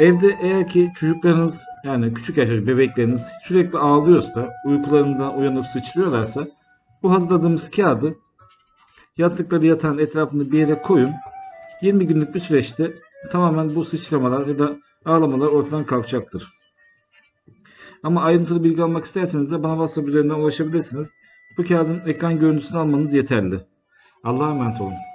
Evde eğer ki çocuklarınız yani küçük yaşta bebekleriniz sürekli ağlıyorsa, uykularından uyanıp sıçrıyorlarsa bu hazırladığımız kağıdı yattıkları yatağın etrafında bir yere koyun. 20 günlük bir süreçte tamamen bu sıçramalar ya da ağlamalar ortadan kalkacaktır. Ama ayrıntılı bilgi almak isterseniz de bana WhatsApp üzerinden ulaşabilirsiniz. Bu kağıdın ekran görüntüsünü almanız yeterli. Allah'a emanet olun.